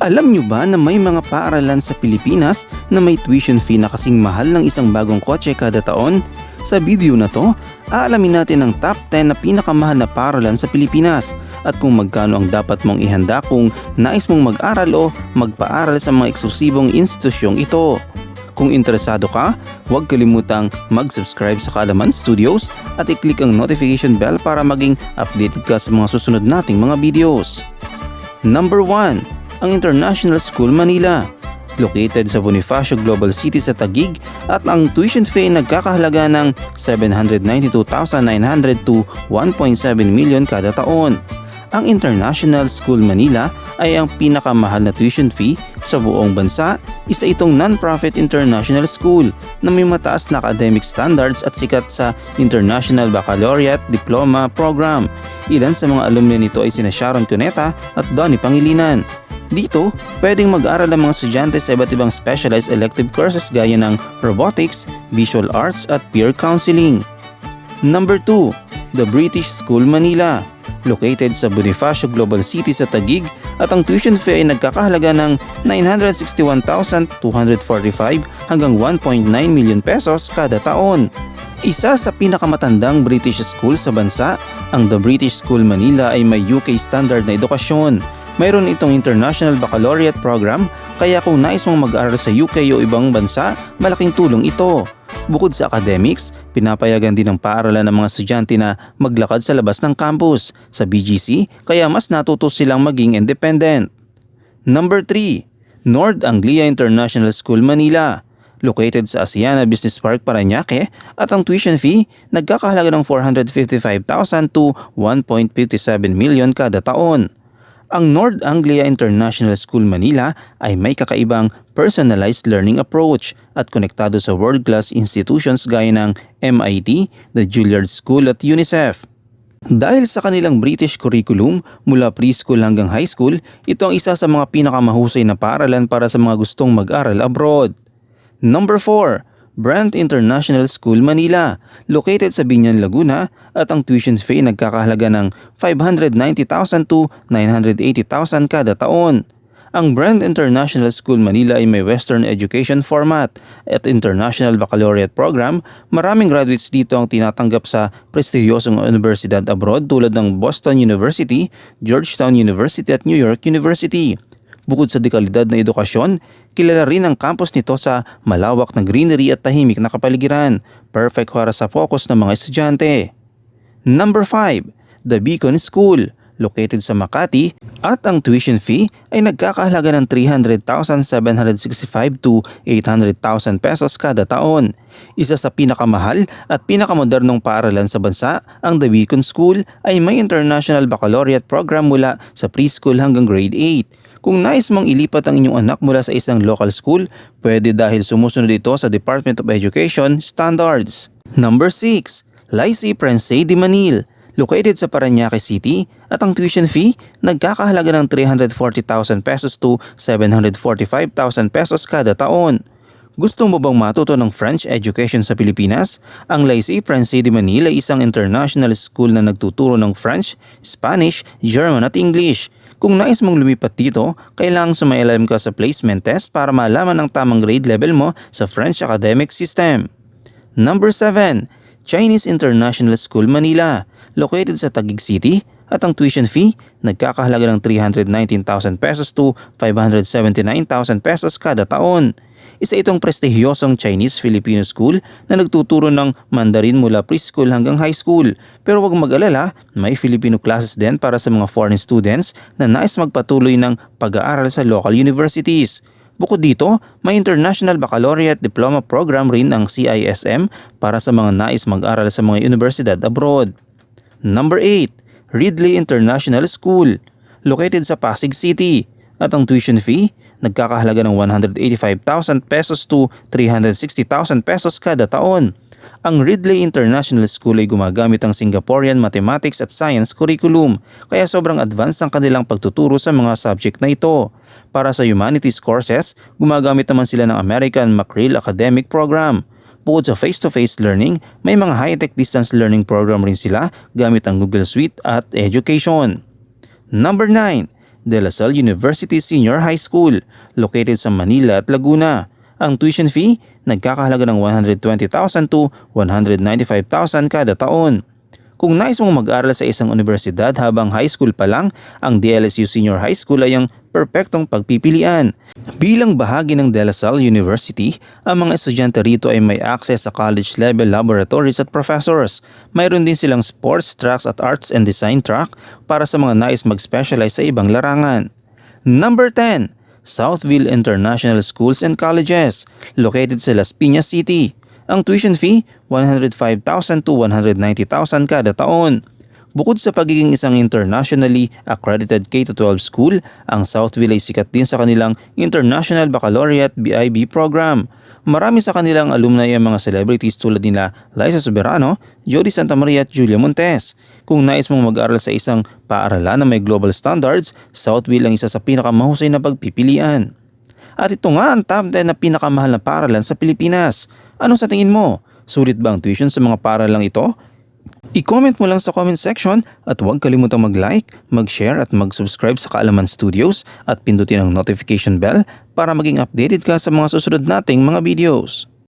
Alam nyo ba na may mga paaralan sa Pilipinas na may tuition fee na kasing mahal ng isang bagong kotse kada taon? Sa video na to, aalamin natin ang top 10 na pinakamahal na paaralan sa Pilipinas at kung magkano ang dapat mong ihanda kung nais mong mag-aral o magpaaral sa mga eksklusibong institusyong ito. Kung interesado ka, huwag kalimutang mag-subscribe sa Kaalaman Studios at i-click ang notification bell para maging updated ka sa mga susunod nating mga videos. Number 1 ang International School Manila. Located sa Bonifacio Global City sa Taguig at ang tuition fee nagkakahalaga ng 792,900 to 1.7 million kada taon. Ang International School Manila ay ang pinakamahal na tuition fee sa buong bansa, isa itong non-profit international school na may mataas na academic standards at sikat sa International Baccalaureate Diploma Program. Ilan sa mga alumni nito ay sina Sharon Cuneta at Donnie Pangilinan. Dito, pwedeng mag-aral ang mga estudyante sa iba't ibang specialized elective courses gaya ng robotics, visual arts at peer counseling. Number 2, The British School Manila. Located sa Bonifacio Global City sa Taguig at ang tuition fee ay nagkakahalaga ng 961,245 hanggang 1.9 million pesos kada taon. Isa sa pinakamatandang British school sa bansa, ang The British School Manila ay may UK standard na edukasyon mayroon itong International Baccalaureate Program kaya kung nais mong mag-aral sa UK o ibang bansa, malaking tulong ito. Bukod sa academics, pinapayagan din ng paaralan ng mga estudyante na maglakad sa labas ng campus sa BGC kaya mas natuto silang maging independent. Number 3. Nord Anglia International School Manila located sa Asiana Business Park, Paranaque at ang tuition fee nagkakahalaga ng 455,000 to 1.57 million kada taon. Ang North Anglia International School Manila ay may kakaibang personalized learning approach at konektado sa world-class institutions gaya ng MIT, the Juilliard School at UNICEF. Dahil sa kanilang British curriculum mula preschool hanggang high school, ito ang isa sa mga pinakamahusay na paaralan para sa mga gustong mag-aral abroad. Number 4 Brand International School Manila, located sa Binyan, Laguna at ang tuition fee nagkakahalaga ng 590,000 to 980,000 kada taon. Ang Brand International School Manila ay may Western education format at International Baccalaureate Program. Maraming graduates dito ang tinatanggap sa prestihiyosong universidad abroad tulad ng Boston University, Georgetown University at New York University. Bukod sa dekalidad na edukasyon, kilala rin ang campus nito sa malawak na greenery at tahimik na kapaligiran, perfect para sa focus ng mga estudyante. Number 5. The Beacon School located sa Makati at ang tuition fee ay nagkakahalaga ng 300,765 to 800,000 pesos kada taon. Isa sa pinakamahal at pinakamodernong paaralan sa bansa, ang The Beacon School ay may International Baccalaureate program mula sa preschool hanggang grade 8 kung nais mong ilipat ang inyong anak mula sa isang local school, pwede dahil sumusunod ito sa Department of Education standards. Number 6. Lycée Princey de Manil located sa Paranaque City at ang tuition fee nagkakahalaga ng 340,000 pesos to 745,000 pesos kada taon. Gusto mo bang matuto ng French education sa Pilipinas? Ang Lycée Princey de Manila ay isang international school na nagtuturo ng French, Spanish, German at English. Kung nais mong lumipat dito, kailangang sumailalim ka sa placement test para malaman ang tamang grade level mo sa French academic system. Number 7. Chinese International School Manila, located sa Taguig City at ang tuition fee nagkakahalaga ng 319,000 pesos to 579,000 pesos kada taon. Isa itong prestihiyosong Chinese-Filipino school na nagtuturo ng Mandarin mula preschool hanggang high school. Pero huwag mag-alala, may Filipino classes din para sa mga foreign students na nais magpatuloy ng pag-aaral sa local universities. Bukod dito, may International Baccalaureate Diploma Program rin ang CISM para sa mga nais mag-aral sa mga universidad abroad. Number 8. Ridley International School Located sa Pasig City at ang tuition fee nagkakahalaga ng 185,000 pesos to 360,000 pesos kada taon. Ang Ridley International School ay gumagamit ang Singaporean Mathematics at Science curriculum kaya sobrang advanced ang kanilang pagtuturo sa mga subject na ito. Para sa humanities courses, gumagamit naman sila ng American Macrail Academic Program. Bukod sa face-to-face learning, may mga high-tech distance learning program rin sila gamit ang Google Suite at Education. Number 9 De La Salle University Senior High School located sa Manila at Laguna. Ang tuition fee nagkakahalaga ng 120,000 to 195,000 kada taon. Kung nais mong mag-aral sa isang universidad habang high school pa lang, ang DLSU Senior High School ay ang perpektong pagpipilian. Bilang bahagi ng De La Salle University, ang mga estudyante rito ay may access sa college-level laboratories at professors. Mayroon din silang sports tracks at arts and design track para sa mga nais mag-specialize sa ibang larangan. Number 10. Southville International Schools and Colleges, located sa Las Piñas City. Ang tuition fee, 105,000 to 190,000 kada taon. Bukod sa pagiging isang internationally accredited K-12 school, ang Southville ay sikat din sa kanilang International Baccalaureate BIB program. Marami sa kanilang alumni ay mga celebrities tulad nila Liza Soberano, Jody Santa Maria at Julia Montes. Kung nais mong mag-aral sa isang paaralan na may global standards, Southville ang isa sa pinakamahusay na pagpipilian. At ito nga ang top 10 na pinakamahal na paaralan sa Pilipinas. Ano sa tingin mo? Sulit ba ang tuition sa mga paaralang ito? I-comment mo lang sa comment section at huwag kalimutang mag-like, mag-share at mag-subscribe sa Kaalaman Studios at pindutin ang notification bell para maging updated ka sa mga susunod nating mga videos.